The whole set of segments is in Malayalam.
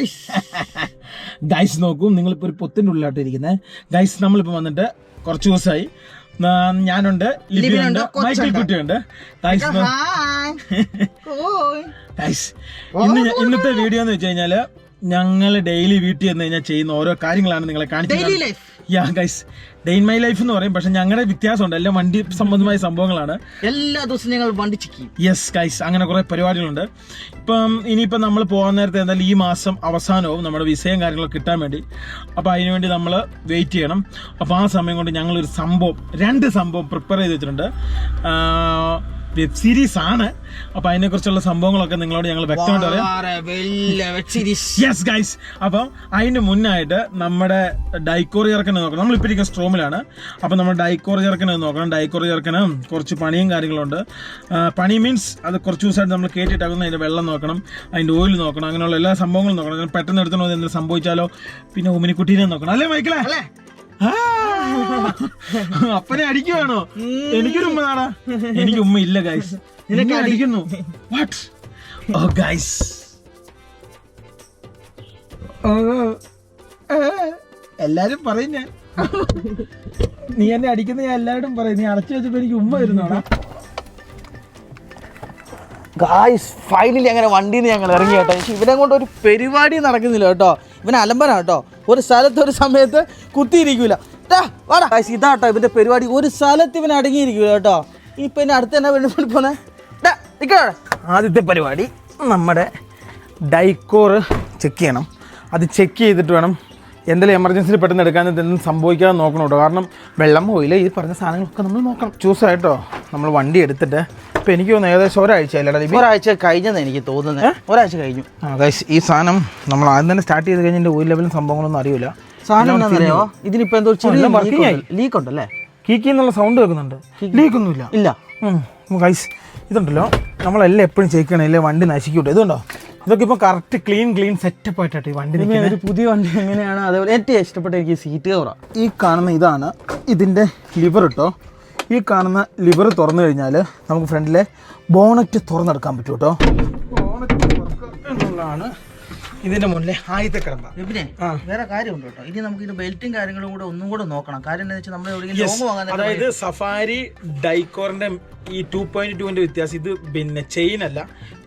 ഗൈസ് ഗൈസ് നോക്കൂ. നിങ്ങളിപ്പോൾ ഒരു പൊത്തിന്റെ ഉള്ളിലായിട്ട് ഇരിക്കുന്നത് ഗൈസ് നമ്മളിപ്പോൾ വന്നിട്ട് കുറച്ച് ദിവസമായി ഞാനുണ്ട് ലിബിയുണ്ട് മൈക്കിൾ കുട്ടിയുണ്ട്. ഗൈസ് ഗൈസ് ഇന്ന് ഞ- ഇന്നത്തെ വീഡിയോ എന്ന് വെച്ച് കഴിഞ്ഞാൽ ഞങ്ങൾ ഡെയിലി വീട്ടിൽ വന്ന് കഴിഞ്ഞാൽ ചെയ്യുന്ന ഓരോ കാര്യങ്ങളാണ് നിങ്ങളെ കാണിക്കുന്നത് ya guys day in my life എന്ന് പറയും. പക്ഷെ ഞങ്ങളുടെ വ്യത്യാസമുണ്ട്. എല്ലാം വണ്ടി സംബന്ധമായ സംഭവങ്ങളാണ്. എല്ലാ ദിവസവും ഞങ്ങൾ വണ്ടി ചിക്കി യെസ് ഗൈസ് അങ്ങനെ കുറെ പരിപാടികളുണ്ട്. ഇപ്പം ഇനിയിപ്പം നമ്മൾ പോകാൻ നേരത്തെ എന്തായാലും ഈ മാസം അവസാനവും നമ്മുടെ വിസയും കാര്യങ്ങളൊക്കെ കിട്ടാൻ വേണ്ടി. അപ്പോൾ അതിനുവേണ്ടി നമ്മൾ വെയിറ്റ് ചെയ്യണം. അപ്പോൾ ആ സമയം കൊണ്ട് ഞങ്ങളൊരു സംഭവം രണ്ട് സംഭവം പ്രിപ്പയർ ചെയ്ത് വെച്ചിട്ടുണ്ട്. വെബ് സീരീസ് ആണ്. അപ്പൊ അതിനെക്കുറിച്ചുള്ള സംഭവങ്ങളൊക്കെ നിങ്ങളോട് ഞങ്ങൾ വ്യക്തമായിട്ട് പറയാം. അപ്പൊ വെബ് സീരീസ് യെസ് ഗൈസ് അപ്പം അതിന് മുന്നായിട്ട് നമ്മുടെ ഡൈക്കോർ ചേർക്കനെ നോക്കണം. നമ്മൾ ഇരിക്കുന്ന സ്ട്രോമിലാണ്. അപ്പം നമ്മൾ ഡൈക്കോർ ചേർക്കനെ നോക്കണം. ഡൈക്കോർ ചേർക്കന് കുറച്ച് പണിയും കാര്യങ്ങളുണ്ട്. പണി മീൻസ് അത് കുറച്ച് ദിവസമായിട്ട് നമ്മൾ കയറ്റിയിട്ടാകുന്ന അതിന്റെ വെള്ളം നോക്കണം. അതിന്റെ ഓയിൽ നോക്കണം. അങ്ങനെയുള്ള എല്ലാ സംഭവങ്ങളും നോക്കണം. പെട്ടെന്ന് എടുത്തണോ എന്തെങ്കിലും സംഭവിച്ചാലോ? പിന്നെ ഉമിനിക്കുട്ടീനെ നോക്കണം. അല്ലേ മൈക്കിളെ? അല്ലേ? അപ്പനെ അടിക്കുവാണോ? എനിക്കൊരു ഉമ്മ നാടാ. എനിക്ക് ഉമ്മ ഇല്ല ഗൈസ് നിനക്ക് അടിക്കുന്നു. വാട്ട് ഓ ഗൈസ് ഓ ഏ, എല്ലാരും പറയും ഞാൻ. നീ എന്നെ അടിക്കുന്ന ഞാൻ എല്ലാവരും പറയും. നീ അടച്ചു വെച്ചപ്പോ എനിക്ക് ഉമ്മ വരുന്നോടാ. ഗായ്സ് ഫൈനലി അങ്ങനെ വണ്ടിയിൽ നിന്ന് ഞങ്ങൾ ഇറങ്ങി കേട്ടോ. പക്ഷെ ഇവനെ കൊണ്ട് ഒരു പരിപാടി നടക്കുന്നില്ല കേട്ടോ. ഇവൻ അലമ്പനാ കേട്ടോ ഒരു സ്ഥലത്ത് ഒരു സമയത്ത് കുത്തിയിരിക്കൂല. ഇതാട്ടോ വാടാ. ഗായ്സ് ഇതാ ഇവന്റെ പരിപാടി. ഒരു സ്ഥലത്ത് ഇവൻ അടങ്ങിയിരിക്കൂല കേട്ടോ ഇപ്പൊ ഇനി അടുത്ത് തന്നെ വേണ്ടി അവിടെ. ആദ്യത്തെ പരിപാടി നമ്മുടെ ഡൈക്കോറ് ചെക്ക് ചെയ്യണം. അത് ചെക്ക് ചെയ്തിട്ട് വേണം എന്തെങ്കിലും എമർജൻസിയിൽ പെട്ടെന്ന് എടുക്കാൻ എന്തെങ്കിലും സംഭവിക്കാതെ നോക്കണം കേട്ടോ കാരണം വെള്ളം പോയില്ല ഈ പറഞ്ഞ സാധനങ്ങളൊക്കെ നമ്മൾ നോക്കണം. ചൂസായിട്ടോ നമ്മൾ വണ്ടി എടുത്തിട്ട്. ഇപ്പം എനിക്ക് തോന്നുന്നു ഏകദേശം ഒരാഴ്ച അല്ലേ ഒരാഴ്ച കഴിഞ്ഞെന്ന് എനിക്ക് തോന്നുന്നത് ഒരാഴ്ച കഴിഞ്ഞു. ഈ സാധനം നമ്മൾ ആദ്യം തന്നെ സ്റ്റാർട്ട് ചെയ്ത് കഴിഞ്ഞാൽ ഓയിൽ ലെവലും സംഭവങ്ങളൊന്നും അറിയില്ല സാധനം എന്താണെന്നറിയോ? ഇതിനിപ്പോ എന്തോ ചെറിയ. ലീക്ക് ഉണ്ടല്ലേ? കീക്കി എന്നുള്ള സൗണ്ട് കേൾക്കുന്നുണ്ട്. ലീക്കൊന്നുമില്ല ഇല്ല. ഗൈസ് ഇതുണ്ടല്ലോ. നമ്മളെല്ലാം എപ്പോഴും ചെയ്യണം വണ്ടി നശിക്കൂട്ടോ. ഇതുണ്ടോ? ഇതൊക്കെ ഇപ്പൊ കറക്റ്റ് ക്ലീൻ ക്ലീൻ സെറ്റപ്പ് ആയിട്ടാണ് ഈ വണ്ടി ഒരു പുതിയ വണ്ടി എങ്ങനെയാണ്? അതേപോലെ ഏറ്റവും ഇഷ്ടപ്പെട്ട എനിക്ക് സീറ്റ് കവറ ഈ കാണുന്ന ഇതാണ്. ഇതിന്റെ ലിവർ കേട്ടോ ഈ കാണുന്ന ലിവർ തുറന്നു കഴിഞ്ഞാൽ നമുക്ക് ഫ്രണ്ടിലെ ബോണറ്റ് തുറന്നെടുക്കാൻ പറ്റും കേട്ടോ ബോണറ്റ് തുറക്കുക എന്നുള്ളതാണ് ഇതിന്റെ മുന്നിലെ ആദ്യത്തെ കിടമ്പ പിന്നെ. വേറെ കാര്യമുണ്ട് കേട്ടോ. ഇനി നമുക്ക് ഇതിന്റെ ബെൽറ്റും കാര്യങ്ങളും കൂടെ ഒന്നും കൂടെ നോക്കണം. കാര്യം എന്താ വെച്ചാൽ നമ്മൾ അതായത് സഫാരി ഡൈക്കോറിന്റെ ഈ ടു പോയിന്റ് ടുവിന്റെ വ്യത്യാസം. ഇത് പിന്നെ ചെയിൻ അല്ല.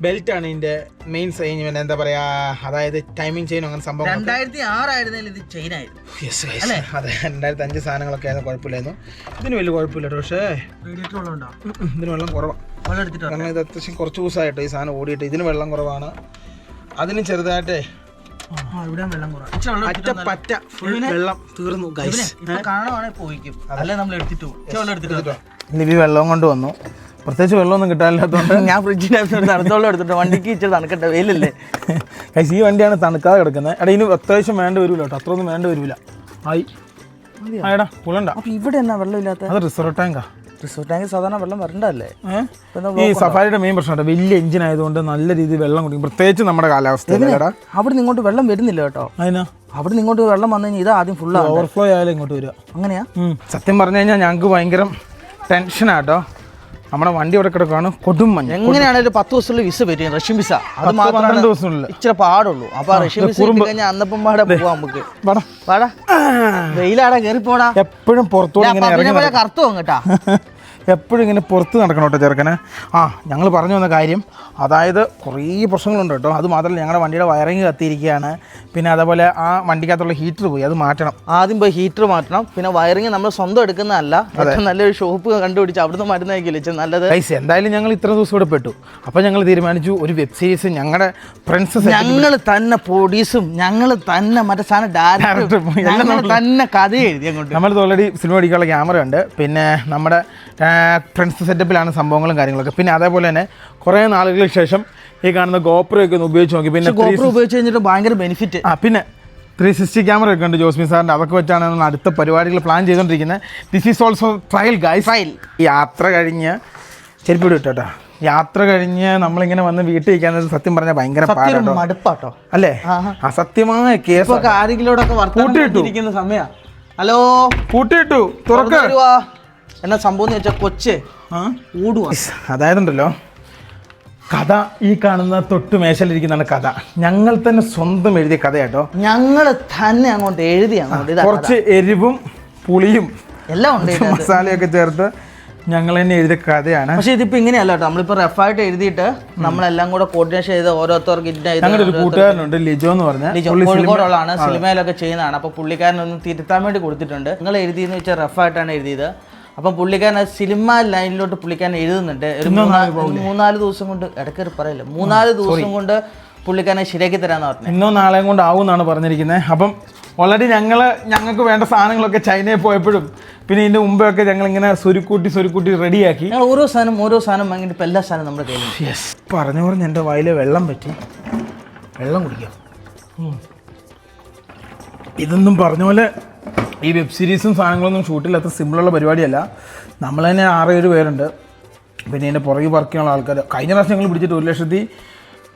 ബെൽറ്റ് ആണ് ഇതിന്റെ മെയിൻ സൈൻ പിന്നെ എന്താ പറയാ അതായത് ടൈമിംഗ് ചെയിൻ അങ്ങനെ സംഭവം രണ്ടായിരത്തി ആറായിരുന്നെങ്കിൽ ഇത് ചെയിൻ ആയിരുന്നു. അതെ രണ്ടായിരത്തി അഞ്ച് സാധനങ്ങളൊക്കെ ആയിരുന്നു. കുഴപ്പമില്ലായിരുന്നു. ഇതിന് വലിയ കുഴപ്പമില്ല പക്ഷേ ഇതിന് വെള്ളം കുറവാണ് വെള്ളം എടുത്തിട്ട് കാരണം ഇത് അത്യാവശ്യം കുറച്ച് ദിവസമായിട്ടോ ഈ സാധനം ഓടിയിട്ട്. ഇതിന് വെള്ളം കുറവാണ്. അതിന് ചെറുതായിട്ടേ. പറ്റ ഫുൾ വെള്ളം തീർന്നു കാണുവാണെങ്കിൽ പോയിക്കും. അല്ലെ നമ്മൾ എടുത്തിട്ട് പോകും ഇച്ചിരി വെള്ളം എടുത്തിട്ട് ലിവി വെള്ളം കൊണ്ട് വന്നു. പ്രത്യേകിച്ച് വെള്ളമൊന്നും കിട്ടാനില്ലാത്തതുകൊണ്ട് ഞാൻ ഫ്രിഡ്ജിന്റെ തണുത്തോളം എടുത്തിട്ട് വണ്ടിക്ക് ഇച്ചിരി തണുക്കട്ടെ വെയിലല്ലേ? കൈസ് ഈ വണ്ടിയാണ് തണുക്കാതെ കിടക്കുന്നത്. എടാ ഇനി അത്യാവശ്യം വേണ്ട വരില്ല കേട്ടോ. അത്രയൊന്നും വേണ്ട വരില്ല ആയി. ആ എടാ പുളണ്ട അപ്പോൾ ഇവിടെ എന്നാ വെള്ളം ഇല്ലാത്ത അത് റിസർവ് ടാങ്കാ. റിസോർട്ട് ടാങ്കിൽ സാധാരണ വെള്ളം വരണ്ടല്ലേ ഈ സഫാരിയുടെ മെയിൻ പ്രശ്നമാണ് വലിയ എഞ്ചിൻ ആയതുകൊണ്ട് നല്ല രീതിയിൽ വെള്ളം കുടിക്കും. പ്രത്യേകിച്ച് നമ്മുടെ കാലാവസ്ഥ അവിടെ നിന്ന് ഇങ്ങോട്ട് വെള്ളം വരുന്നില്ല കേട്ടോ. അതിനാ? അവിടെ നിങ്ങോട്ട് വെള്ളം വന്നു കഴിഞ്ഞാൽ ഇത് ആദ്യം ഫുള്ളാണ് ഓവർഫ്ലോ ആയാലും ഇങ്ങോട്ട് വരിക. അങ്ങനെയാ. സത്യം പറഞ്ഞു കഴിഞ്ഞാൽ ഞങ്ങൾക്ക് ഭയങ്കര ടെൻഷനാട്ടോ നമ്മുടെ വണ്ടി ഇവിടെ കിടക്കുകയാണ് കൊടും മഞ്ഞ ഒരു പത്ത് ദിവസത്തിലുള്ള വിസ വരും റഷ്യൻ വിസ. അത് മാത്രം ദിവസമുള്ള ഇച്ചിരി പാടുള്ളൂ. അപ്പൊ റഷ്യൻ വിസ കഴിഞ്ഞാൽ അന്നപ്പം പാടെ പോവാം നമുക്ക്. വാടാ. വെയിലാടാ കയറി പോടാ എപ്പോഴും പുറത്തു കറുത്തു കേട്ടാ. എപ്പോഴും ഇങ്ങനെ പുറത്ത് നടക്കണം കേട്ടോ ചെറുക്കനെ. ആ ഞങ്ങൾ പറഞ്ഞു വന്ന കാര്യം അതായത് കുറേ പ്രശ്നങ്ങളുണ്ട് കേട്ടോ. അത് മാത്രമല്ല ഞങ്ങളുടെ വണ്ടിയുടെ വയറിങ് കത്തിയിരിക്കുകയാണ്. പിന്നെ അതേപോലെ ആ വണ്ടിക്കകത്തുള്ള ഹീറ്റർ പോയി അത് മാറ്റണം. ആദ്യം പോയി ഹീറ്റർ മാറ്റണം. പിന്നെ വയറിങ് നമ്മൾ സ്വന്തം എടുക്കുന്നതല്ല. നല്ലൊരു ഷോപ്പ് കണ്ടുപിടിച്ച് അവിടുന്ന് മരുന്നായിരിക്കില്ല നല്ലത്? പൈസ എന്തായാലും ഞങ്ങൾ ഇത്ര ദിവസം ഇവിടെ പെട്ടു. അപ്പോൾ ഞങ്ങൾ തീരുമാനിച്ചു ഒരു വെബ് സീരീസ് ഞങ്ങളുടെ ഫ്രണ്ട്സ് ഞങ്ങൾ തന്നെ പ്രൊഡ്യൂസും ഞങ്ങൾ തന്നെ മറ്റേ സാധനം ഡയറക്ടറും തന്നെ കഥ എഴുതി അങ്ങോട്ട്. നമ്മളിത് ഓൾറെഡി സിനിമ അടിക്കാനുള്ള ക്യാമറ ഉണ്ട്. പിന്നെ നമ്മുടെ ഫ്രണ്ട്സ് സെറ്റപ്പിലാണ് സംഭവങ്ങളും കാര്യങ്ങളൊക്കെ. പിന്നെ അതേപോലെ തന്നെ കുറേ നാളുകൾക്ക് ശേഷം ഈ കാണുന്ന ഗോപ്രയൊക്കെ ഒന്ന് ഉപയോഗിച്ച് നോക്കി. പിന്നെ ഗോപ്രോ ഉപയോഗിച്ച് കഴിഞ്ഞിട്ട് ഭയങ്കര ബെനിഫിറ്റ് ആ പിന്നെ ത്രീ സിക്സ്റ്റി ക്യാമറ ഒക്കെ ഉണ്ട് ജോസ്മി സാറിന്റെ. അതൊക്കെ വെച്ചാണ് നമ്മൾ അടുത്ത പരിപാടികൾ പ്ലാൻ ചെയ്തുകൊണ്ടിരിക്കുന്നത് this is also trial guys Trial. യാത്ര കഴിഞ്ഞ് ചെരുപ്പിടി വിട്ടോട്ടോ യാത്ര കഴിഞ്ഞ് നമ്മളിങ്ങനെ വന്ന് വീട്ടിൽ ഇരിക്കാന്നത് സത്യം പറഞ്ഞാൽ ഭയങ്കര മടുപ്പാട്ടോ. അല്ലേ? അസത്യമായ കേസ് ആരെങ്കിലും കൂട്ടിയിട്ടു. സമയ. ഹലോ? കൂട്ടിയിട്ടു. തുറക്ക. വരുവാ എന്നാ സംഭവം എന്ന് വെച്ചാൽ കൊച്ച് അതായതുണ്ടല്ലോ. കഥ ഈ കാണുന്ന തൊട്ട് മേശയിലിരിക്കുന്നതാണ് കഥ. ഞങ്ങൾ തന്നെ സ്വന്തം എഴുതിയ കഥ കേട്ടോ ഞങ്ങൾ തന്നെ അങ്ങോട്ട് എഴുതിയാണ് കുറച്ച് എരിവും പുളിയും എല്ലാം ഉണ്ട്. മസാലയൊക്കെ ചേർത്ത് ഞങ്ങൾ തന്നെ എഴുതിയ കഥയാണ്. പക്ഷെ ഇതിപ്പോ ഇങ്ങനെയല്ല കേട്ടോ. നമ്മളിപ്പോ റഫായിട്ട് എഴുതിയിട്ട് നമ്മളെല്ലാം കൂടെ കോർഡിനേഷൻ ചെയ്ത് ഓരോരുത്തർക്ക് ഞങ്ങളുടെ ഒരു കൂട്ടുകാരനുണ്ട് ലിജോ എന്ന് പറഞ്ഞ. ലിജോ കോഴിക്കോടുള്ളതാണ് സിനിമയിലൊക്കെ ചെയ്യുന്നതാണ്. അപ്പൊ പുള്ളിക്കാരനൊന്ന് തിരുത്താൻ വേണ്ടി കൊടുത്തിട്ടുണ്ട്. നിങ്ങൾ എഴുതിയെന്ന് വെച്ചാൽ റഫായിട്ടാണ് എഴുതിയത്. അപ്പം പുള്ളിക്കാരൻ സിനിമ ലൈനിലോട്ട് പുള്ളിക്കാരൻ എഴുതുന്നുണ്ട്. ഒരു മൂന്നാ- മൂന്നാൽ ദിവസം കൊണ്ട് ഇടയ്ക്ക് പറയില്ല? മൂന്നാൽ ദിവസം കൊണ്ട് പുള്ളിക്കാരനെ ശരിയാക്കി തരാന്ന് പറഞ്ഞു. ഇന്നോ നാളെയും കൊണ്ട് ആവും എന്നാണ് പറഞ്ഞിരിക്കുന്നത് അപ്പം ഓൾറെഡി ഞങ്ങൾ ഞങ്ങൾക്ക് വേണ്ട സാധനങ്ങളൊക്കെ ചൈനയിൽ പോയപ്പോഴും പിന്നെ ഇതിന്റെ മുമ്പേ ഒക്കെ ഞങ്ങൾ ഇങ്ങനെ സുരുക്കൂട്ടി സുരുക്കൂട്ടി റെഡിയാക്കി ഞങ്ങൾ ഓരോ സാധനം ഓരോ സാധനം വാങ്ങിയിട്ട് ഇപ്പം എല്ലാ സാധനം നമ്മുടെ കയ്യിൽ യെസ് പറഞ്ഞു പറഞ്ഞ് എന്റെ വായിൽ വെള്ളം പറ്റി. വെള്ളം കുടിക്കാം. ഇതൊന്നും പറഞ്ഞ പോലെ ഈ വെബ് സീരീസും സാധനങ്ങളൊന്നും ഷൂട്ടില്ലാത്ത സിമ്പിളുള്ള പരിപാടിയല്ല. നമ്മൾ തന്നെ ആറേഴ് പേരുണ്ട്. പിന്നെ ഇതിന്റെ പുറകെ വർക്ക് ചെയ്യാനുള്ള ആൾക്കാർ കഴിഞ്ഞ പ്രാവശ്യം ഞങ്ങൾ പിടിച്ചിട്ട് ഒരു ലക്ഷത്തി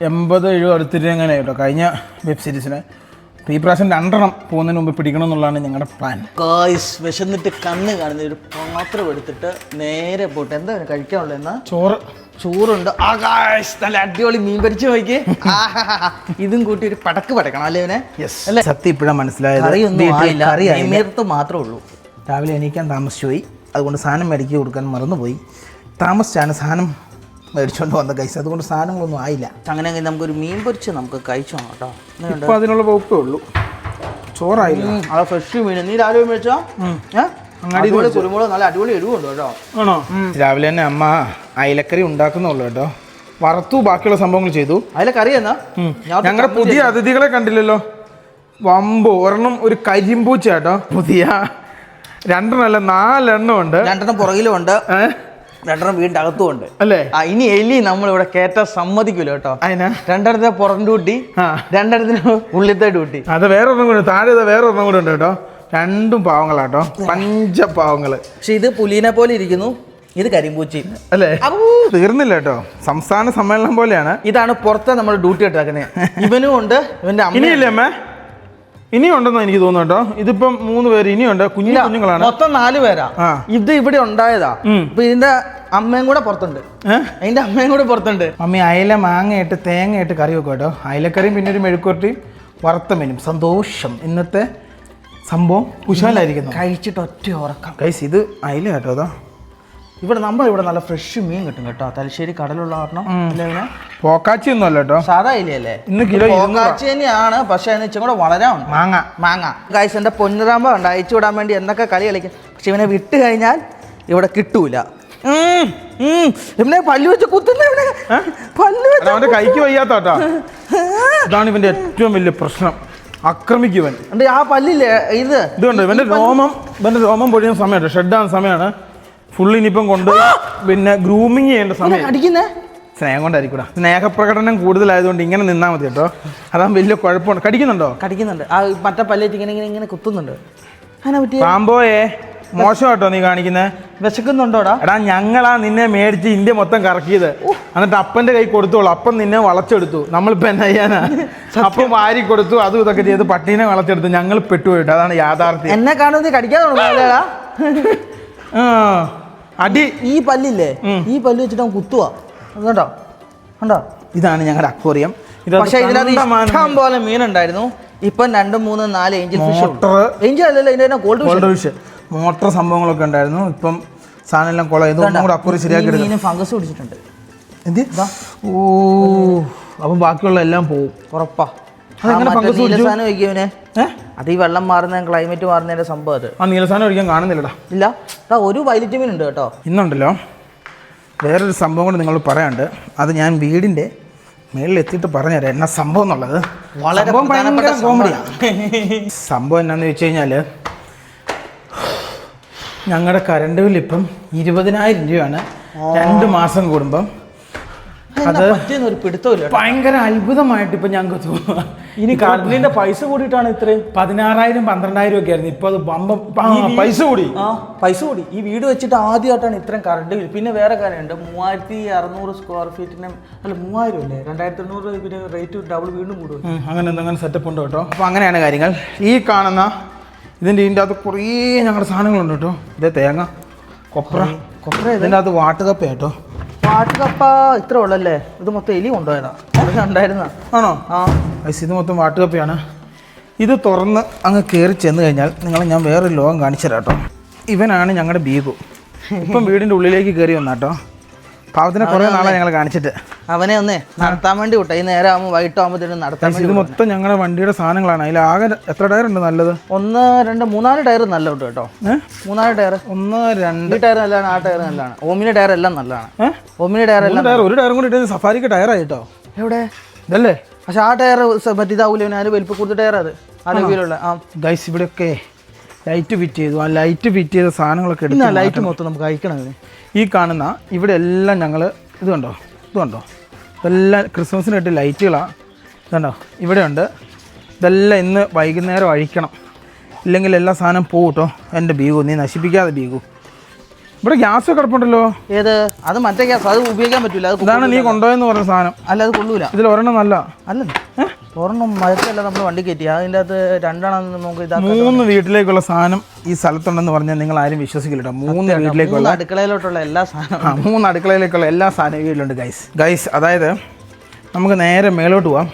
എൺപത് എഴുപത് അടുത്തിട്ട് അങ്ങനെ കേട്ടോ? കഴിഞ്ഞ വെബ് സീരീസിന് അപ്പോൾ ഈ പ്രാവശ്യം രണ്ടെണ്ണം പോകുന്നതിന് മുമ്പ് പിടിക്കണം എന്നുള്ളതാണ് ഞങ്ങളുടെ പ്ലാൻ കായ്സ് വിശന്നിട്ട് കണ്ണ് കാണുന്ന ഒരു പാത്രം എടുത്തിട്ട് നേരെ പോയിട്ട് എന്താ കഴിക്കാനുള്ളത് എന്നാ ചോറ്. ചോറുണ്ട്. ആകാശ് നല്ല അടിപൊളി മീൻ പരിച്ച് നോക്കി ഇതും കൂട്ടി ഒരു പടക്ക് പടക്കണം അല്ലേ ഇവനെ? സത്യം ഇപ്പോഴാണ് മനസ്സിലായത്. നെയ്മീർത്ത് മാത്രമേ ഉള്ളൂ. രാവിലെ എണീക്കാൻ താമസിച്ചു പോയി അതുകൊണ്ട് സാധനം മേടിച്ച് കൊടുക്കാൻ മറന്നുപോയി. താമസിച്ചാണ് സാധനം മേടിച്ചുകൊണ്ട് വന്ന കൈസ് അതുകൊണ്ട് സാധനങ്ങളൊന്നും ആയില്ല. അങ്ങനെയെങ്കിൽ നമുക്കൊരു മീൻ പൊരിച്ച് നമുക്ക് കഴിച്ചു കേട്ടോ? അതിനുള്ള വകുപ്പേ ഉള്ളൂ. ചോറായില്ല. ആ ഫ്രഷ് മീൻ. നീ രാവിലെ മേടിച്ചോ? ഏഹ് അടിപൊളി കുരുമുളക് നല്ല അടിപൊളി എരിവുണ്ട് കേട്ടോ. ആണോ? രാവിലെ തന്നെ അമ്മ അയലക്കറി ഉണ്ടാക്കുന്നുള്ളൂ കേട്ടോ. വറുത്തു ബാക്കിയുള്ള സംഭവങ്ങൾ ചെയ്തു. അയലക്കറി എന്നാ? ഞങ്ങളുടെ പുതിയ അതിഥികളെ കണ്ടില്ലല്ലോ. വമ്പു ഒരെണ്ണം ഒരു കരിമ്പൂച്ച കേട്ടോ. പുതിയ. രണ്ടെണ്ണമല്ല നാലെണ്ണം ഉണ്ട്. രണ്ടെണ്ണം പുറകിലും ഉണ്ട്? രണ്ടെണ്ണം വീടിന്റെ അകത്തും ഉണ്ട്. അല്ലേ? ആ ഇനി എലി നമ്മൾ ഇവിടെ കേറ്റാൻ സമ്മതിക്കൂല കേട്ടോ. അതിനാ രണ്ടിടത്തെ പുറം ഡ്യൂട്ടി രണ്ടെണ്ണത്തിന് രണ്ടിടത്തിന് ഉള്ളിലത്തെ ഡ്യൂട്ടി. അത് വേറെ ഒന്നും കൂടെ താഴെ ദാ വേറെ ഒന്നും കൂടെ ഉണ്ട് കേട്ടോ. രണ്ടും പാവങ്ങളാട്ടോ. പഞ്ച പാവങ്ങൾ പക്ഷെ ഇത് പുലീനെ പോലെ ഇരിക്കുന്നു. ഇത് കരിമ്പൂച്ചി. അല്ലേ? തീർന്നില്ല കേട്ടോ. സംസ്ഥാന സമ്മേളനം പോലെയാണ്. ഇതാണ് പുറത്തെ നമ്മൾ ഡ്യൂട്ടി ഇട്ടാക്കുന്നത് ഇവനും ഉണ്ട് ഇവന്റെ അമ്മ ഇനിയില്ലേ അമ്മേ? ഇനിയും ഉണ്ടെന്ന് എനിക്ക് തോന്നുന്നു കേട്ടോ. ഇതിപ്പം മൂന്ന് പേര് ഇനിയുണ്ട് കുഞ്ഞു കുഞ്ഞുങ്ങളാണ്. മൊത്തം നാല് പേരാ. ഇത് ഇവിടെ ഉണ്ടായതാ. ഇപ്പൊ ഇതിന്റെ അമ്മയും കൂടെ പുറത്തുണ്ട്. അതിന്റെ അമ്മയും കൂടെ പുറത്തുണ്ട്. മമ്മി അയല മാങ്ങയിട്ട് തേങ്ങയിട്ട് കറി വെക്കും കേട്ടോ. അയലക്കറിയും പിന്നെ ഒരു മെഴുക്കുരട്ടിയും വറുത്ത മീനും. സന്തോഷം. ഇന്നത്തെ സംഭവം കുശാലായിരിക്കുന്നു കഴിച്ചിട്ട് ഒറ്റ ഉറക്കം. കൈസ് ഇത് അയില കേട്ടോ അതാ. ഇവിടെ നമ്മൾ ഇവിടെ നല്ല ഫ്രഷ് മീൻ കിട്ടും കേട്ടോ. തലശ്ശേരി കടലുള്ള കാരണം? പോക്കാച്ചി ഒന്നും അല്ല കേട്ടോ. സാധാ ഇല്ലേ ഇന്ന് കിലോ. പോക്കാച്ചി തന്നെയാണ്. പക്ഷെ അതിന് ഇച്ചിരി കൂടെ വളരാ മാങ്ങ. മാങ്ങ. കായ്സ് എന്റെ പൊന്നുറാമ്പ ഉണ്ട് അയച്ചു വിടാൻ വേണ്ടി എന്തൊക്കെ കളി കളിക്കും. പക്ഷെ ഇവനെ വിട്ട് കഴിഞ്ഞാൽ ഇവിടെ കിട്ടൂല. ഇവനെ പല്ല് വെച്ച് കുത്തുന്ന ഇവനെ. പല്ല് വെച്ച് കൈക്ക് വയ്യാത്തോട്ടാ ഇതാണ് ഇവന്റെ ഏറ്റവും വലിയ പ്രശ്നം. ആക്രമിക്കുവൻ. ഉണ്ട് ആ പല്ലില്ലേ ഇത്? ഇതുണ്ട്. ഇവന്റെ രോമം ഇവന്റെ രോമം പൊഴിയുന്ന സമയമാണ് ഷെഡാകുന്ന സമയമാണ്. ഫുള്ള് ഇനിയിപ്പം കൊണ്ട് പിന്നെ ഗ്രൂമിങ് ചെയ്യേണ്ട സമയം. അടിക്കുന്നേ? സ്നേഹം കൊണ്ടായിരിക്കൂടാ സ്നേഹപ്രകടനം കൂടുതലായതുകൊണ്ട് ഇങ്ങനെ നിന്നാൽ മതി കേട്ടോ. അതാ വലിയ കുഴപ്പമുണ്ട്. കടിക്കുന്നുണ്ടോ? കടിക്കുന്നുണ്ട്. ആ മറ്റേ പല്ലേറ്റ് ഇങ്ങനെ ഇങ്ങനെ ഇങ്ങനെ കുത്തുന്നുണ്ട് പറ്റി പാമ്പോയെ. മോശം കേട്ടോ നീ കാണിക്കുന്നത് വിശക്കുന്നുണ്ടോടാ? എടാ ഞങ്ങളാ നിന്നെ മേടിച്ച് ഇന്ത്യ മൊത്തം കറക്കിയത്. എന്നിട്ട് അപ്പന്റെ കൈ കൊടുത്തോളൂ. അപ്പം നിന്നെ വളച്ചെടുത്തു. നമ്മളിപ്പോ എന്നാ ചെയ്യാനാ? അപ്പം വാരി കൊടുത്തു അതും ഇതൊക്കെ ചെയ്ത് പട്ടീനെ വളച്ചെടുത്തു. ഞങ്ങൾ പെട്ടുപോയിട്ട്. അതാണ് യാഥാർത്ഥ്യം. എന്നെ കാണുന്നത് കടിക്കാൻ അടി. ഈ പല്ലില്ലേ? ഈ പല്ല് വെച്ചിട്ട് അവൻ കുത്തുവാ. അതുകൊണ്ടോ കണ്ടോ? ഇതാണ് ഞങ്ങളുടെ അക്വറിയം. പക്ഷേ ഇതിനകത്ത് ഇഷ്ടം പോലെ മീനുണ്ടായിരുന്നു. ഇപ്പം രണ്ടും മൂന്നും നാല് ഏഞ്ചൽ ഫിഷ് ഏഞ്ചൽ അല്ലല്ലോ ഇതിന്റെ ഗോൾഡ് ഫിഷ് മോട്ടർ സംഭവങ്ങളൊക്കെ ഉണ്ടായിരുന്നു. ഇപ്പം സാധനം എല്ലാം കുളം ഇതൊന്നും കൂടെ അപ്പുറം ശരിയാക്കി ഫംഗസ് പിടിച്ചിട്ടുണ്ട്. എന്ത്? ഓ അപ്പം ബാക്കിയുള്ള എല്ലാം പോവും. ഉറപ്പാ. അത് ഈ വെള്ളം മാറുന്ന ക്ലൈമറ്റ് മാറുന്നതിന്റെ സംഭവം അത്. ആ നീലസാനം കാണുന്നില്ലടാ. ഇല്ല. ഒരു വൈലറ്റ് മീൻ ഉണ്ട് കേട്ടോ. ഇന്നുണ്ടല്ലോ. വേറൊരു സംഭവം കൂടെ നിങ്ങൾ പറയാണ്ട് അത് ഞാൻ വീടിന്റെ മേളിൽ എത്തിയിട്ട് പറഞ്ഞുതരാം. എന്നാ സംഭവം എന്നുള്ളത്? വളരെ സംഭവം എന്നാന്ന് വെച്ച് കഴിഞ്ഞാൽ ഞങ്ങളുടെ കറണ്ട് ബില്ല് ഇപ്പം ഇരുപതിനായിരം രൂപയാണ്. രണ്ട് മാസം കൂടുമ്പം. അത് ഒരു പിടുത്തമില്ല ഭയങ്കര അത്ഭുതമായിട്ട് ഇപ്പം ഞങ്ങൾക്ക് തോന്നുക ഇനി കറണ്ടിന്റെ പൈസ കൂടിയിട്ടാണ് ഇത്രയും? പതിനാറായിരം പന്ത്രണ്ടായിരം ഒക്കെ ആയിരുന്നു. ഇപ്പോൾ അത് ബമ്പം പൈസ കൂടി. ആ പൈസ കൂടി. ഈ വീട് വെച്ചിട്ട് ആദ്യമായിട്ടാണ് ഇത്രയും കറണ്ട് ബിൽ പിന്നെ വേറെ കാര്യമുണ്ട്. മൂവായിരത്തി അറുന്നൂറ് സ്ക്വയർ ഫീറ്റിന് അല്ല മൂവായിരം അല്ലേ? രണ്ടായിരത്തി എണ്ണൂറ് പിന്നെ റേറ്റ് ഡബിൾ വീണ്ടും കൂടും. അങ്ങനെ എന്തെങ്കിലും സെറ്റപ്പ് ഉണ്ടോ കേട്ടോ. അപ്പോൾ അങ്ങനെയാണ് കാര്യങ്ങൾ. ഈ കാണുന്ന ഇതിന്റെ ഇതിന്റെ അകത്ത് കുറേ ഞങ്ങളുടെ സാധനങ്ങളുണ്ട് കേട്ടോ. ഇതേ തേങ്ങ കൊപ്ര കൊപ്ര ഇതിന്റെ അകത്ത് വാട്ടുകപ്പ കേട്ടോ. വാട്ട് കപ്പ ഇത്ര ഉള്ളല്ലേ? ഇത് മൊത്തം എലി കൊണ്ടുപോയതാ. ഉണ്ടായിരുന്ന ആണോ? ആ. ഐസ് ഇത് മൊത്തം വാട്ടുകപ്പയാണ്. ഇത് തുറന്ന് അങ്ങ് കയറി ചെന്ന് കഴിഞ്ഞാൽ നിങ്ങളെ ഞാൻ വേറൊരു ലോകം കാണിച്ചു തരാം കേട്ടോ. ഇവനാണ് ഞങ്ങളുടെ ബീഗു ഇപ്പം വീടിന്റെ ഉള്ളിലേക്ക് കയറി വന്നാട്ടോ പാവത്തിനെ കുറേ നാളെ ഞങ്ങൾ കാണിച്ചിട്ട്. അവനെ ഒന്നേ നടത്താൻ വേണ്ടി വിട്ട. ഈ നേരം ആകുമ്പോൾ വൈകിട്ട് ആകുമ്പോഴത്തേനും നടത്താൻ ഇത് മൊത്തം ഞങ്ങളുടെ വണ്ടിയുടെ സാധനങ്ങളാണ്. അതിൽ ആകെ എത്ര ടയർ ഉണ്ട് നല്ലത്? ഒന്ന് രണ്ട് മൂന്നാൽ ടയർ നല്ല കിട്ടും. കേട്ടോ മൂന്നാൽ ടയർ. ഒന്ന് രണ്ട്. ടയർ നല്ലതാണ് ആ ടയർ നല്ലതാണ്. ഓമിനി ടയർ എല്ലാം നല്ലതാണ്. ഓമിന ടയർ എല്ലാം ടയർ ഒരു ടയറും കൂടി ഇട്ടത് സഫാരിക്ക് ടയറായി കേട്ടോ. എവിടെ? ഇതല്ലേ? പക്ഷെ ആ ടയർ മറ്റേ ഞാൻ അതിന് വലിപ്പം കൂടുതൽ ടയർ അത്. ആ ആ. ഗൈസ് ഇവിടെയൊക്കെ ലൈറ്റ് ഫിറ്റ് ചെയ്തു. ആ ലൈറ്റ് ഫിറ്റ് ചെയ്ത സാധനങ്ങളൊക്കെ എടുത്ത് ലൈറ്റ് മൊത്തം നമുക്ക് അയക്കണം ഈ കാണുന്ന ഇവിടെ എല്ലാം ഞങ്ങൾ ഇത് കണ്ടോ? ഇത് കണ്ടോ? ഇതെല്ലാം ക്രിസ്മസിനായിട്ട് ലൈറ്റുകളാണ് ഇതുണ്ടോ? ഇവിടെ ഉണ്ട് ഇതെല്ലാം ഇന്ന് വൈകുന്നേരം അഴിക്കണം. ഇല്ലെങ്കിൽ എല്ലാ സാധനം പോകും കേട്ടോ. എന്റെ ബീഗു നീ നശിപ്പിക്കാതെ ബീഗു. ഇവിടെ ഗ്യാസ് കിടപ്പുണ്ടല്ലോ. ഏത്? അത് മറ്റേ ഗ്യാസ്. അത് ഉപയോഗിക്കാൻ പറ്റില്ല അതാണ് നീ കൊണ്ടുപോയെന്ന് പറഞ്ഞ സാധനം. അല്ല അത് കൊള്ളൂല. ഇതിൽ ഒരെണ്ണം നല്ല. അല്ല ഒരെണ്ണം മരത്തല്ല നമ്മൾ വണ്ടി കയറ്റി. അതിന്റെ അകത്ത് രണ്ടെണ്ണം നമുക്ക് ഇതാ മൂന്ന് വീട്ടിലേക്കുള്ള സാധനം ഈ സ്ഥലത്തുണ്ടെന്ന് പറഞ്ഞാൽ നിങ്ങൾ ആരും വിശ്വസിക്കില്ല മൂന്ന് വീട്ടിലേക്കുള്ള അടുക്കളയിലോട്ടുള്ള എല്ലാ സാധനം മൂന്ന് അടുക്കളയിലേക്കുള്ള എല്ലാ സാധനവും വീട്ടിലുണ്ട് ഗൈസ് ഗൈസ് അതായത് നമുക്ക് നേരെ മേലോട്ട് പോവാം.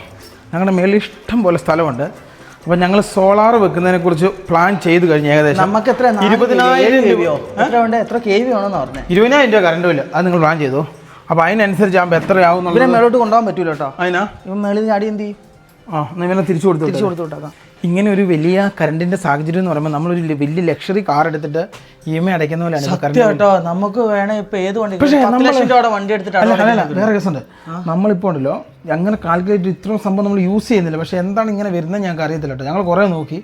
ഞങ്ങളുടെ മേളിൽ ഇഷ്ടം പോലെ സ്ഥലമുണ്ട്. അപ്പം ഞങ്ങൾ സോളാർ വെക്കുന്നതിനെ കുറിച്ച് പ്ലാൻ ചെയ്ത് കഴിഞ്ഞ് ഏകദേശം നമുക്ക് എത്ര ഇരുപതിനായിരം രൂപയോ എത്ര കെ വി ആണെന്ന് പറഞ്ഞേ. ഇരുപതിനായിരം രൂപ കറണ്ട് ബില്ല് അത് നിങ്ങൾ പ്ലാൻ ചെയ്തു? അപ്പോൾ അതിനനുസരിച്ച് ആകുമ്പോൾ എത്രയാവും മേലോട്ട് കൊണ്ടുപോകാൻ പറ്റൂല കേട്ടോ. അതിനാ? ഇവൻ മേളിൽ ചാടി എന്ത് ചെയ്യും? ആ എന്നാൽ തിരിച്ചു കൊടുത്തു തിരിച്ചു കൊടുത്തു വിട്ടേക്കാം. ഇങ്ങനെ ഒരു വലിയ കറണ്ടിന്റെ സാഹചര്യം എന്ന് പറയുമ്പോൾ നമ്മളൊരു ഒരു വലിയ ലക്ഷറി കാർ എടുത്തിട്ട് ഇ എം ഐ അടയ്ക്കുന്ന പോലെയാണ് കേട്ടോ നമുക്ക് വേണേ ഇപ്പൊ ഏത് വണ്ടി പക്ഷേ വണ്ടി എടുത്തിട്ട് വേറെ കേസുണ്ട് നമ്മളിപ്പോൾ ഉണ്ടല്ലോ അങ്ങനെ കാൽക്കുലേറ്റ് ഇത്രയും സംഭവം നമ്മൾ യൂസ് ചെയ്യുന്നില്ല. പക്ഷേ എന്താണ് ഇങ്ങനെ വരുന്നത് ഞങ്ങൾക്ക് അറിയത്തില്ല കേട്ടോ. ഞങ്ങൾ കുറേ നോക്കി.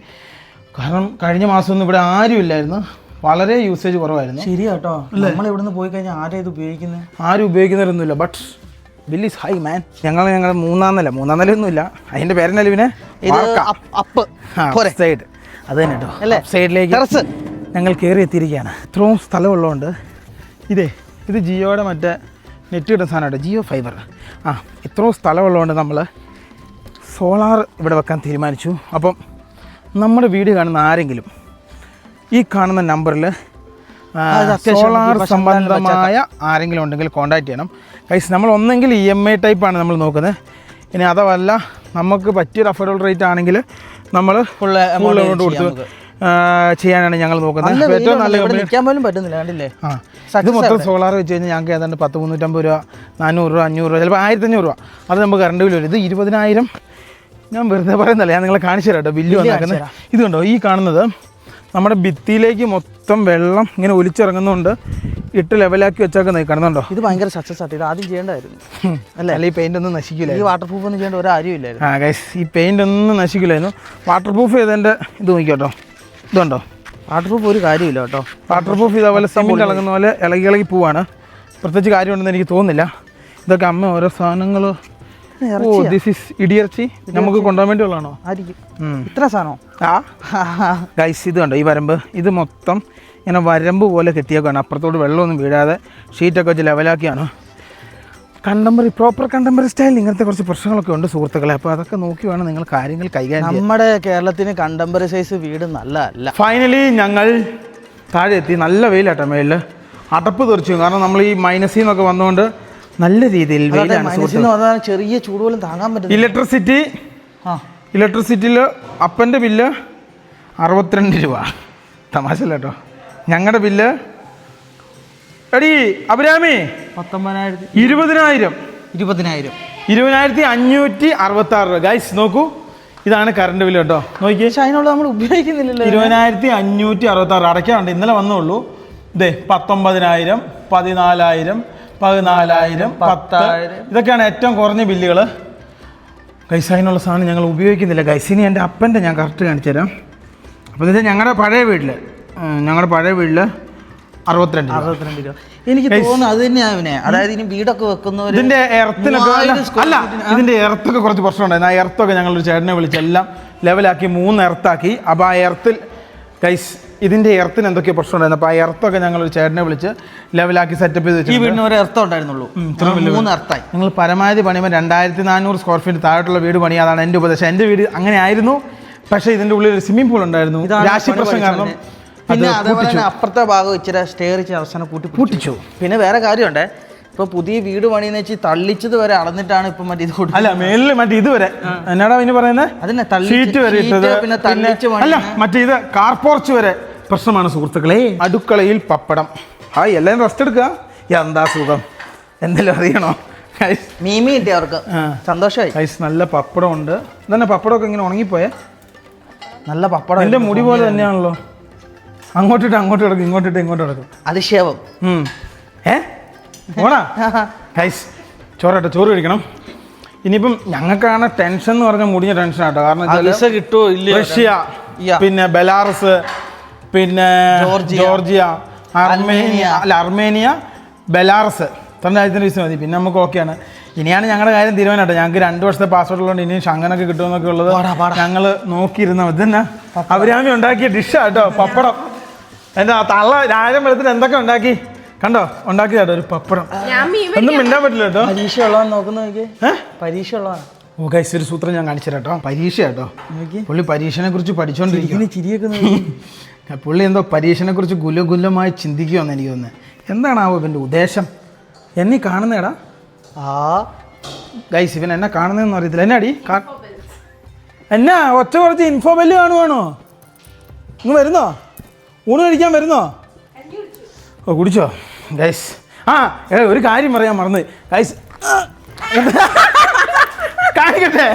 കാരണം കഴിഞ്ഞ മാസം ഒന്നും ഇവിടെ ആരും ഇല്ലായിരുന്നു. വളരെ യൂസേജ് കുറവായിരുന്നു. ശരിയാട്ടോ? നമ്മൾ ഇവിടുന്ന് പോയി കഴിഞ്ഞാൽ ആരും ഇത് ഉപയോഗിക്കുന്നത് ആരും ഉപയോഗിക്കുന്നവരൊന്നുമില്ല. But bill is high man ഞങ്ങൾ ഞങ്ങൾ മൂന്നാം നില മൂന്നാം നിലയൊന്നുമില്ല അതിന്റെ പേരനല്ല പിന്നെ ഇത് അപ്പ് സൈഡ് അത് തന്നെ കേട്ടോ? സൈഡിലേക്ക് ഞങ്ങൾ കയറി എത്തിയിരിക്കുകയാണ് ഇത്രയും സ്ഥലമുള്ളതുകൊണ്ട് ഇതേ ഇത് ജിയോയുടെ മറ്റേ നെറ്റ് കിട്ടുന്ന സാധനമാണ് ജിയോ ഫൈബർ ആ ഇത്രയും സ്ഥലമുള്ളതുകൊണ്ട് നമ്മൾ സോളാർ ഇവിടെ വെക്കാൻ തീരുമാനിച്ചു. അപ്പം നമ്മുടെ വീട് കാണുന്ന ആരെങ്കിലും ഈ കാണുന്ന നമ്പറിൽ സോളാർ സംബന്ധമായ ആരെങ്കിലും ഉണ്ടെങ്കിൽ കോൺടാക്ട് ചെയ്യണം. കൈസ് നമ്മൾ ഒന്നെങ്കിൽ ഇ എം ഐ ടൈപ്പാണ് നമ്മൾ നോക്കുന്നത്. ഇനി അതല്ല നമുക്ക് പറ്റിയൊരു അഫോർഡബിൾ റേറ്റ് ആണെങ്കിൽ നമ്മൾ ഫുൾ എമൗണ്ട് കൊടുത്ത് ചെയ്യാനാണ് ഞങ്ങൾ നോക്കുന്നത്. ഏറ്റവും നല്ല നിൽക്കാൻ പോലും പറ്റുന്നില്ല കണ്ടില്ലേ? ആ ഇത് മൊത്തം സോളാർ വെച്ച് കഴിഞ്ഞാൽ ഞങ്ങൾക്ക് ഏതാണ്ട് പത്ത് മുന്നൂറ്റമ്പത് രൂപ നാനൂറ് രൂപ അഞ്ഞൂറ് രൂപ ചിലപ്പോൾ ആയിരത്തി അഞ്ഞൂറ് രൂപ. അത് നമുക്ക് കറണ്ട് ബില്ല് വരും. ഇത് ഇരുപതിനായിരം ഞാൻ വെറുതെ പറയുന്നില്ല ഞാൻ നിങ്ങളെ കാണിച്ചു തരാം കേട്ടോ ബില്ല് വന്നേക്കുന്നത്. ഇതുണ്ടോ ഈ കാണുന്നത് നമ്മുടെ ഭിത്തിയിലേക്ക് മൊത്തം വെള്ളം ഇങ്ങനെ ഒലിച്ചിറങ്ങുന്നുണ്ട്. ഇട്ട് ലെവലാക്കി വെച്ചേക്കുന്നത് കാണുന്നുണ്ടോ ഇത് ഭയങ്കര സക്സസ് ആയിട്ട് ഇത് ആദ്യം ചെയ്യേണ്ടായിരുന്നു. അല്ല? ഈ പെയിന്റ് ഒന്നും നശിക്കില്ല ഈ വാട്ടർ പ്രൂഫ് ഒന്നും ചെയ്യേണ്ട ഒരു കാര്യമില്ലായിരുന്നു ആ ഗൈസ് ഈ പെയിന്റ് ഒന്നും നശിക്കില്ലായിരുന്നു വാട്ടർ പ്രൂഫ് ചെയ്തതിന്റെ ഇത് നോക്കിയോട്ടോ ഇതുണ്ടോ? വാട്ടർ പ്രൂഫ് ഒരു കാര്യമില്ല കേട്ടോ. വാട്ടർ പ്രൂഫ് ഇതേപോലെ സിമെന്റ് ഇളകുന്ന പോലെ ഇളകി ഇളകി പോവാണ്. പ്രത്യേകിച്ച് കാര്യമുണ്ടെന്ന് എനിക്ക് തോന്നുന്നില്ല. ഇതൊക്കെ അമ്മ ഓരോ സാധനങ്ങൾ ഓ ദിസ് ഈസ് ഇടിയർച്ചി നമുക്ക് കൊണ്ടുപോകാൻ വേണ്ടിയുള്ളതാണോ ആയിരിക്കും. ഇത്ര സാധനമോ ആ. ഗൈസ് ഇത് കണ്ടോ ഈ വരമ്പ്? ഇത് മൊത്തം ഇങ്ങനെ വരമ്പ് പോലെ കെട്ടിയേക്കാണ് അപ്പുറത്തോട്ട് വെള്ളമൊന്നും വീഴാതെ ഷീറ്റൊക്കെ വെച്ച് ലെവലാക്കിയാണ്. കണ്ടംപററി പ്രോപ്പർ കണ്ടംപററി സ്റ്റൈൽ ഇങ്ങനത്തെ കുറച്ച് പ്രശ്നങ്ങളൊക്കെ ഉണ്ട് സുഹൃത്തുക്കളെ. അപ്പോൾ അതൊക്കെ നോക്കി വേണം നിങ്ങൾ കാര്യങ്ങൾ കൈകാര്യം നമ്മുടെ കേരളത്തിന് കണ്ടംപററി സൈസ് വീട് നല്ലതല്ല. ഫൈനലി ഞങ്ങൾ താഴെ എത്തി നല്ല വെയിലാട്ടോ മേളിൽ അടപ്പ് തെറിച്ചു. കാരണം നമ്മൾ ഈ മൈനസിൽ നിന്നൊക്കെ വന്നുകൊണ്ട് നല്ല രീതിയിൽ വെയിലാണ് ചെറിയ ചൂട് പോലും താങ്ങാൻ പറ്റും ഇലക്ട്രിസിറ്റി ആ. ഇലക്ട്രിസിറ്റിയിൽ അപ്പന്റെ ബില്ല് അറുപത്തിരണ്ട് രൂപ. തമാശ കേട്ടോ ഞങ്ങളുടെ ബില്ല് എടി അഭിരാമി പത്തൊമ്പതിനായിരത്തി ഇരുപതിനായിരം. ഇരുപതിനായിരം. ഇരുപതിനായിരത്തി അഞ്ഞൂറ്റി അറുപത്തി ആറ് രൂപ. ഗൈസ് നോക്കൂ. ഇതാണ് കറണ്ട് ബില്ല് കേട്ടോ. നോക്കിയേ. പക്ഷേ അതിനുള്ള നമ്മൾ ഉപയോഗിക്കുന്നില്ലല്ലോ. ഇരുപതിനായിരത്തി അഞ്ഞൂറ്റി അറുപത്തി ആറ് അടയ്ക്കാണ്ട് ഇന്നലെ വന്നുള്ളൂ ഇതേ പത്തൊമ്പതിനായിരം പതിനാലായിരം പതിനാലായിരം പത്ത്. പത്തായിരം. ഇതൊക്കെയാണ് ഏറ്റവും കുറഞ്ഞ ബില്ലുകൾ. ഗൈസ് അതിനുള്ള സാധനം ഞങ്ങൾ ഉപയോഗിക്കുന്നില്ല. ഗൈസ് ഇനി എന്റെ അപ്പന്റെ ഞാൻ കറക്റ്റ് കാണിച്ചു തരാം. അപ്പോൾ ഇത് ഞങ്ങളുടെ പഴയ വീട്ടിൽ ഞങ്ങളുടെ പഴയ വീട്ടിൽ അറുപത്തിരണ്ട്. അറുപത്തിരണ്ട് രൂപ. എനിക്ക് തോന്നുന്നു അത് തന്നെയാണ് ഇവനെ അതായത് ഇനി വീടൊക്കെ വെക്കുന്നവർ ഇതിന്റെ എർത്തിനൊക്കെ അല്ല, ഇതിന്റെ എർത്തൊക്കെ കുറച്ച് പ്രശ്നമുണ്ടായിരുന്നു. ആ എർത്തൊക്കെ ഞങ്ങളൊരു ചേട്ടനെ വിളിച്ച് എല്ലാം ലെവലാക്കി മൂന്ന് എർത്താക്കി അപ്പോൾ ആ എർത്തിൽ ഗൈസ് ഇതിന്റെ എർത്തിന് എന്തൊക്കെ പ്രശ്നം ഉണ്ടായിരുന്നു അപ്പോൾ ആ എർത്തൊക്കെ ഒരു ചേട്ടനെ വിളിച്ച് ലെവലാക്കി സെറ്റപ്പ് ചെയ്ത് ഈ വെച്ചു വീടിന് ഒരു അർത്ഥം ഉണ്ടായിരുന്നുള്ളൂ. മൂന്ന് അർത്ഥമായി നിങ്ങൾ പരമാവധി പണിയുമ്പോൾ രണ്ടായിരത്തി നാനൂറ് സ്ക്വയർ ഫീറ്റ് താഴോട്ടുള്ള വീട് പണി അതാണ് എന്റെ ഉപദേശം. എന്റെ വീട് അങ്ങനെ ആയിരുന്നു പക്ഷേ ഇതിന്റെ ഉള്ളിൽ ഒരു സ്വിമ്മിംഗ് പൂൾ ഉണ്ടായിരുന്നു. ഇതാണ് രാശി പണി പ്രശ്നം കാരണം. പിന്നെ അതേപോലെ തന്നെ അപ്പുറത്തെ ഭാഗം ഇച്ചിരി സ്റ്റെയർ ഇച്ചിരി അവസാനം കൂട്ടി പൂട്ടിച്ചു. പിന്നെ വേറെ കാര്യമുണ്ട്. ഇപ്പൊ പുതിയ വീട് പണിയെന്ന് വെച്ച് തള്ളിച്ചത് വരെ അളന്നിട്ടാണ് ഇപ്പൊ മറ്റേ ഇത് കൊടുത്തത് അല്ല മേലിൽ മറ്റേ ഇതുവരെ എന്നാടാ ഇനി പറയുന്നത് അതിനെ തള്ളിച്ച് ഷീറ്റ് വരെ ഇട്ടത്. പിന്നെ തള്ളിച്ച് അല്ല മറ്റേ ഇത് കാർപോർച്ച് വരെ. പ്രശ്നമാണ് സുഹൃത്തുക്കളെ. അടുക്കളയിൽ പപ്പടം. ആ എല്ലാം റെസ്റ്റ് എടുക്കുക എന്താ സുഖം? എന്തെല്ലാം അറിയണോ? മീമി കിട്ടി അവർക്ക്. സന്തോഷമായി ഐസ് നല്ല പപ്പടം ഉണ്ട് ഇതന്നെ പപ്പടമൊക്കെ ഇങ്ങനെ ഉണങ്ങിപ്പോയേ? നല്ല പപ്പടം എന്റെ മുടി പോലെ തന്നെയാണല്ലോ. അങ്ങോട്ടിട്ട് അങ്ങോട്ട് കിടക്കും ഇങ്ങോട്ടിട്ട് ഇങ്ങോട്ട് കിടക്കും. അതിശേവം. ഏ? ഓണാ ഐസ് ചോറട്ടെ ചോറ് കഴിക്കണം. ഇനിയിപ്പം ഞങ്ങൾക്കാണ് ടെൻഷൻ എന്ന് പറഞ്ഞാൽ മുടിഞ്ഞ ടെൻഷൻ ആട്ടോ. കാരണം റഷ്യ പിന്നെ ബെലാറസ് പിന്നെ ജോർജിയ. Georgia Armenia Armenia. അല്ല അർമേനിയ ബെലാറസ്. ഇത്ര രാജ്യത്തിന്റെ വിസ മതി. പിന്നെ നമുക്ക് ഓക്കെയാണ് ഇനിയാണ് ഞങ്ങളുടെ കാര്യം തീരുമാനമായിട്ട്. ഞങ്ങൾക്ക് രണ്ട് വർഷത്തെ പാസ്പോർട്ട് ഉള്ളതുകൊണ്ട് ഇനി ഷങ്ങനൊക്കെ കിട്ടുമെന്നൊക്കെ ഉള്ളത്. ഞങ്ങൾ നോക്കിയിരുന്ന ഇത് തന്നെ അവരാമി ഉണ്ടാക്കിയ ഡിഷാ കേട്ടോ പപ്പടം. എന്റെ ആ തള്ള രാജം വെളുത്തിന് എന്തൊക്കെ ഉണ്ടാക്കി? കണ്ടോ ഉണ്ടാക്കിയതാട്ടോ ഒരു പപ്പടം. ഞാൻ മീൻ ഒന്നും മിണ്ടാൻ പറ്റില്ല കേട്ടോ. പരീക്ഷ ഉള്ളതാണ് നോക്കുന്ന നോക്കി പരീക്ഷ ഉള്ളതാണ് ഓ ഗൈസ് ഒരു സൂത്രം ഞാൻ കാണിച്ചു തരാം കേട്ടോ. പരീക്ഷ കേട്ടോ. നോക്കി. പുള്ളി പരീക്ഷനെ കുറിച്ച് പഠിച്ചോണ്ടിരിക്കുന്നു ചിരിയൊക്കെ പുള്ളി എന്തോ പരീക്ഷനെ കുറിച്ച് ഗുലഗുലമായി ചിന്തിക്കുമെന്ന് എനിക്ക് തോന്നുന്നത് എന്താണാവോ ഇവന്റെ ഉദ്ദേശം? എന്നെ കാണുന്നേടാ. ആ ഗൈസ് ഇവൻ എന്നെ കാണുന്നതെന്ന് അറിയത്തില്ല. എന്നാ അടി എന്നാ ഒറ്റ കുറച്ച് ഇൻഫോ ബെല്ല് കാണുവാണോ? ഇങ്ങ് വരുന്നോ? ഊണ് കഴിക്കാൻ വരുന്നോ? ഓ കുടിച്ചോ. ഗൈസ് ആ എടാ ഒരു കാര്യം പറയാൻ മറന്ന്. ഗൈസ് കാണിക്കട്ടെ?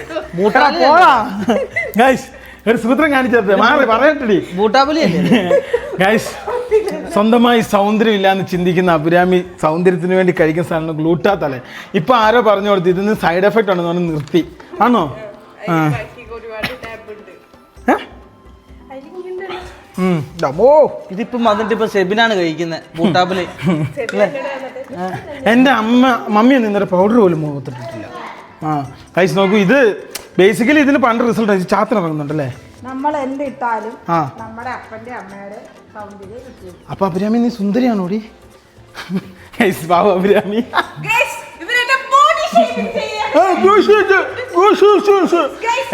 എടാ, പോടാ ഗൈസ് ഒരു സൂത്രം കാണിച്ചേ മാറി പറയട്ടെടി. ബൂട്ടാപ്പുലി അല്ലേ ഗൈസ് സ്വന്തമായി സൗന്ദര്യം ഇല്ലാന്ന് ചിന്തിക്കുന്ന അഭിരാമി സൗന്ദര്യത്തിന് വേണ്ടി കഴിക്കുന്ന സാധനം ഗ്ലൂട്ടാത്തല്ലേ? ഇപ്പൊ ആരോ പറഞ്ഞു കൊടുത്തു ഇതിന് സൈഡ് എഫക്റ്റ് ആണെന്ന് പറഞ്ഞ് നിർത്തി. ആണോ? ആ. ഇതിപ്പം വന്നിട്ട് ഇപ്പൊ സെബിനാണ് കഴിക്കുന്നത് ബൂട്ടാപ്പുലി എന്റെ അമ്മ മമ്മി ഒന്നും ഇന്നലെ പൗഡർ പോലും മുഖത്തിട്ടിട്ടില്ല ആ. ഗൈസ് നോക്കൂ ഇത് ബേസിക്കലി ഇതിന് പണ്ട് റിസൾട്ട് ചാത്തിന് ഇറങ്ങുന്നുണ്ടല്ലേ? നമ്മൾ എന്തിട്ടാലും ആ. നമ്മുടെ അപ്പന്റെ അമ്മയുടെ സൗണ്ടിൽ അപ്പൊ അഭിരാമി നീ സുന്ദരിയാണോടി ഗൈസ് ബാബു അഭിരാമി.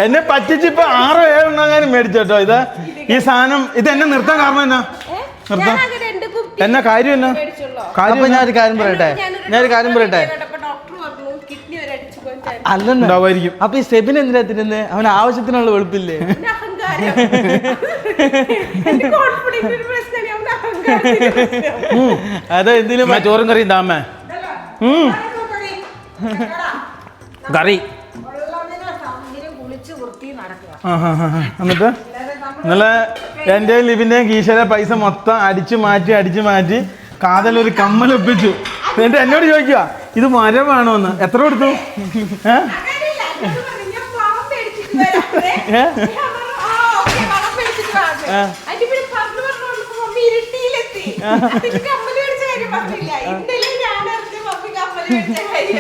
എന്നെ പറ്റിച്ച് ഇപ്പൊ ആറോ ഉണ്ടാകാനും മേടിച്ചോട്ടോ ഇത് ഈ സാധനം ഇത് എന്നെ നിർത്താൻ കാരണം എന്നാ? നിർത്താൻ? രണ്ട് കുപ്പി എന്നാ കാര്യം എന്നാ? കാര്യം ഞാൻ ഞാനൊരു കാര്യം പറയട്ടെ? ഞാനൊരു കാര്യം പറയട്ടെ? വരെ അടിച്ചു പോയി അല്ലെന്ന്? ഉണ്ടാവുമായിരിക്കും. അപ്പൊ ഈ സെബിൻ എന്തിനാ തിരുന്ന് അവൻ ആവശ്യത്തിനുള്ള വെളുപ്പില്ലേ? അതോ എന്തിനും അമ്മ ചോറും കറിയും താമേ കറി. എന്നിട്ട്? ഇന്നലെ എന്റെ ലിബിന്റെയും കീശയിലെ പൈസ മൊത്തം അടിച്ചു മാറ്റി അടിച്ചു മാറ്റി കാതലൊരു കമ്മൽ ഒപ്പിച്ചു എന്നിട്ട് എന്നോട് ചോദിക്കുക ഇത് മരമാണോ എന്ന് എത്ര കൊടുത്തു.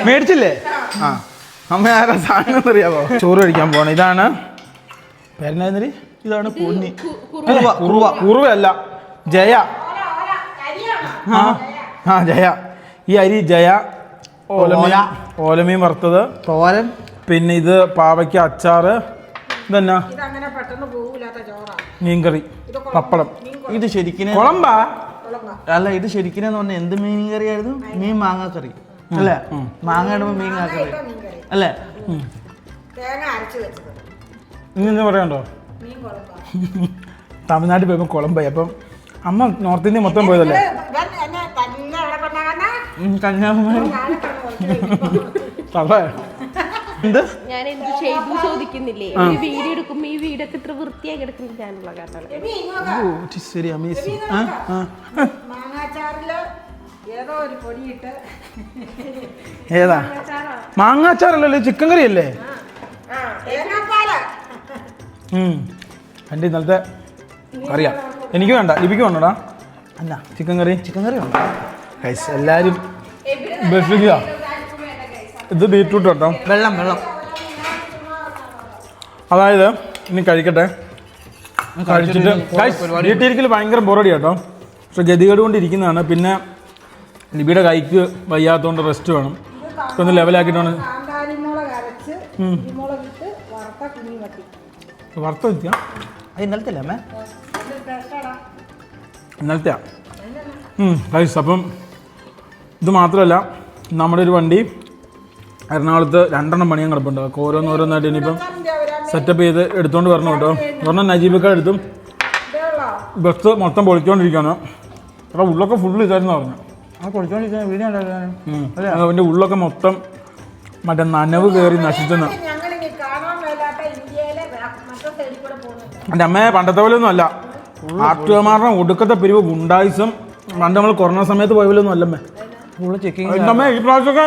മേടിച്ചില്ലേ? ആ. അമ്മ ആരാ സാധനം അറിയാമോ ചോറ് കഴിക്കാൻ പോണം ഇതാണ്. പേരനായിരുന്നരി ഇതാണ് കുഞ്ഞി. കുറുവ. കുറുവ. കുറുവല്ല ജയ. ആ. ആ ജയ. ഈ അരി ജയ. ഓലമീൻ. ഓലമീൻ വറുത്തത്. തോരൻ. പിന്നെ ഇത് പാവയ്ക്ക അച്ചാറ്. ഇതെന്നാ? മീൻകറി. പപ്പടം. ഇത് ശരിക്കും കുളമ്പാ അല്ല ഇത് ശരിക്കും പറഞ്ഞ എന്ത് മീൻ. കറിയായിരുന്നു മീൻ മാങ്ങാക്കറി. അല്ലേ? മാങ്ങ ഇടുമ്പോ മീൻ കറി അല്ലേ? തേങ്ങ അരച്ച് വെച്ചത്. ഇനി എന്താ പറയണ്ടോ തമിഴ്നാട്ടിൽ പോയപ്പോൾ കുളമ്പായി അപ്പം അമ്മ നോർത്ത് ഇന്ത്യ മൊത്തം പോയതല്ലേ? കന്യാകുമാരി തവേ എന്ത്? ഞാൻ എന്ത് ചെയ്തു ചോദിക്കുന്നില്ലേ? ഒരു വീഡിയോ എടുക്കുമ്പോ ഈ വീടൊക്കെ ഇത്ര വൃത്തിയായി കിടക്കുന്നത് ഞാനുള്ള കാരണമാണ്. ഏതോ ഒരു പൊടിയിട്ട് ഏതാ? മാങ്ങാച്ചാറല്ലല്ലോ ചിക്കൻ കറി അല്ലേ എന്റെ ഇന്നലത്തെ കറിയാ. എനിക്ക് വേണ്ട ലിപിക്ക് വേണ്ടടാ. അല്ല ചിക്കൻ കറി? ചിക്കൻ കറി ഉണ്ടോ ഗൈസ് എല്ലാവരും ബസിക്ക ഇത് ബീറ്റ്റൂട്ട് കേട്ടോ. വെള്ളം വെള്ളം. അതായത് ഇനി കഴിക്കട്ടെ. കഴിച്ചിട്ട് വീട്ടിലിരിക്കൽ ഭയങ്കര ബോറടി കേട്ടോ പക്ഷെ ഗതികേട് കൊണ്ടിരിക്കുന്നതാണ് പിന്നെ ലിബിയുടെ കൈക്ക് വയ്യാത്തതുകൊണ്ട് റെസ്റ്റ് വേണം. ഒന്ന് ലെവലാക്കിയിട്ടാണ് വറുത്ത വെച്ചാ ഇന്നലത്തെ ഇന്നലത്തെയാ? അപ്പം ഇത് മാത്രമല്ല നമ്മുടെ ഒരു വണ്ടി എറണാകുളത്ത് രണ്ടെണ്ണം പണിയാൻ കിടപ്പുണ്ട്. അപ്പോൾ ഓരോന്നോരോന്നായിട്ട് ഇനിയിപ്പം സെറ്റപ്പ് ചെയ്ത് എടുത്തുകൊണ്ട് വരണം കേട്ടോ. ഒരെണ്ണം നജീബൊക്കെ എടുത്തും ബസ് മൊത്തം പൊളിച്ചോണ്ടിരിക്കുകയാണ് അപ്പോൾ ഉള്ളൊക്കെ ഫുള്ള് ഇതായിരുന്നു പറഞ്ഞു. അവന്റെ ഉള്ളൊക്കെ മൊത്തം മറ്റേ നനവ് കയറി നശിച്ചെന്ന്. എന്റെ അമ്മയെ പണ്ടത്തെ പോലെ ഒന്നും അല്ല ആർട്ടുകാരുടെ ഒടുക്കത്തെ പിരിവ് ഗുണ്ടായിസം പണ്ട് നമ്മൾ കൊറോണ സമയത്ത് പോയ പോലെ ഒന്നും അല്ലമ്മേ. ഫുള്ള് ചെക്കിങ് അമ്മ ഈ പ്രാവശ്യമൊക്കെ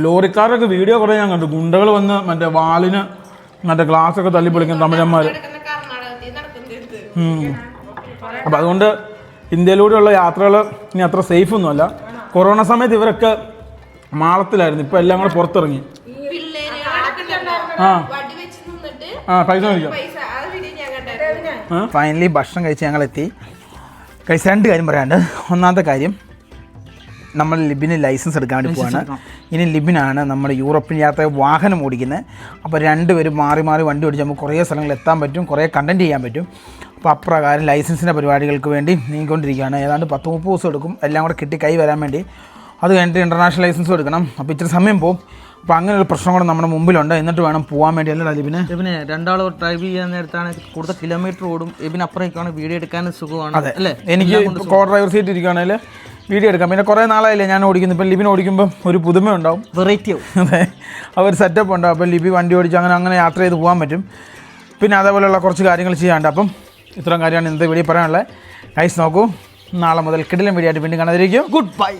ലോറിക്കാരൊക്കെ വീഡിയോ കുറേ ഞാൻ കണ്ടു. ഗുണ്ടകൾ വന്ന് മറ്റേ വാലിന് മറ്റേ ഗ്ലാസ് ഒക്കെ തല്ലി പൊളിക്കുന്ന തമിഴന്മാർ അപ്പം അതുകൊണ്ട് ഇന്ത്യയിലൂടെയുള്ള യാത്രകൾ ഇനി അത്ര സേഫ് ഒന്നുമല്ല. കൊറോണ സമയത്ത് ഇവരൊക്കെ മാളത്തിലായിരുന്നു. ഇപ്പം എല്ലാം കൂടെ പുറത്തിറങ്ങി. ആ. വടി വെച്ച് നിന്നിട്ട് ആ പൈസ മേടിക്കാം. ആ? വീഡിയോ ഞാൻ കണ്ടായിരുന്നു ഫൈനലി ഭക്ഷണം കഴിച്ച് ഞങ്ങളെത്തി. കഴിച്ച് രണ്ട് കാര്യം പറയാണ്ട് ഒന്നാമത്തെ കാര്യം നമ്മൾ ലിബിന് ലൈസൻസ് എടുക്കാൻ വേണ്ടി പോവാണ്. ഇനി ലിബിനാണ് നമ്മൾ യൂറോപ്യൻ യാത്ര വാഹനം ഓടിക്കുന്നത്. അപ്പോൾ രണ്ടുപേരും മാറി മാറി വണ്ടി ഓടിച്ച് നമുക്ക് കുറേ സ്ഥലങ്ങളിൽ എത്താൻ പറ്റും കുറേ കണ്ടന്റ് ചെയ്യാൻ പറ്റും. അപ്പോൾ അപ്രകാരം ലൈസൻസിന്റെ പരിപാടികൾക്ക് വേണ്ടി നീങ്ങിക്കൊണ്ടിരിക്കുകയാണ്. ഏതാണ്ട് പത്ത് മുപ്പത് ദിവസം എടുക്കും. എല്ലാം കൂടെ കിട്ടി കൈ വരാൻ വേണ്ടി. അത് കഴിഞ്ഞിട്ട് ഇന്റർനാഷണൽ ലൈസൻസ് എടുക്കണം. അപ്പോൾ ഇച്ചിരി സമയം പോകും അപ്പോൾ അങ്ങനെ ഒരു പ്രശ്നം കൂടെ നമ്മുടെ മുമ്പിലുണ്ട്. എന്നിട്ട് വേണം പോകാൻ വേണ്ടി അല്ല ലിബിന്? ലിബിന് രണ്ടാൾ ഡ്രൈവ് ചെയ്യാൻ നേരത്താണ് കൂടുതൽ കിലോമീറ്റർ ഓടും. ലിബിന് അപ്പുറേക്കാണ് വീഡിയോ എടുക്കാനും സുഖമാണ്. അതെ. അല്ലേ? എനിക്ക് കോ ഡ്രൈവർ സീറ്റ് ഇരിക്കുകയാണെങ്കിൽ വീഡിയോ എടുക്കാം. പിന്നെ കുറേ നാളായില്ലേ ഞാൻ ഓടിക്കുന്നു. ഇപ്പം ലിബിൻ ഓടിക്കുമ്പോൾ ഒരു പുതുമ ഉണ്ടാവും. വെറൈറ്റി അതെ. ആ ഒരു സെറ്റപ്പ് ഉണ്ടാവും അപ്പം ലിബി വണ്ടി ഓടിച്ച് അങ്ങനെ അങ്ങനെ യാത്ര ചെയ്ത് പോകാൻ പറ്റും. പിന്നെ അതേപോലെയുള്ള കുറച്ച് കാര്യങ്ങൾ ചെയ്യാണ്ട് അപ്പം ഇത്രയും കാര്യമാണ് ഇന്നത്തെ വീഡിയോ പറയാനുള്ളത്. ഐസ് നോക്കൂ. നാളെ മുതൽ കിടിലം വീഡിയോ ആയിട്ട് വീണ്ടും കാണാതിരിക്കും. Good bye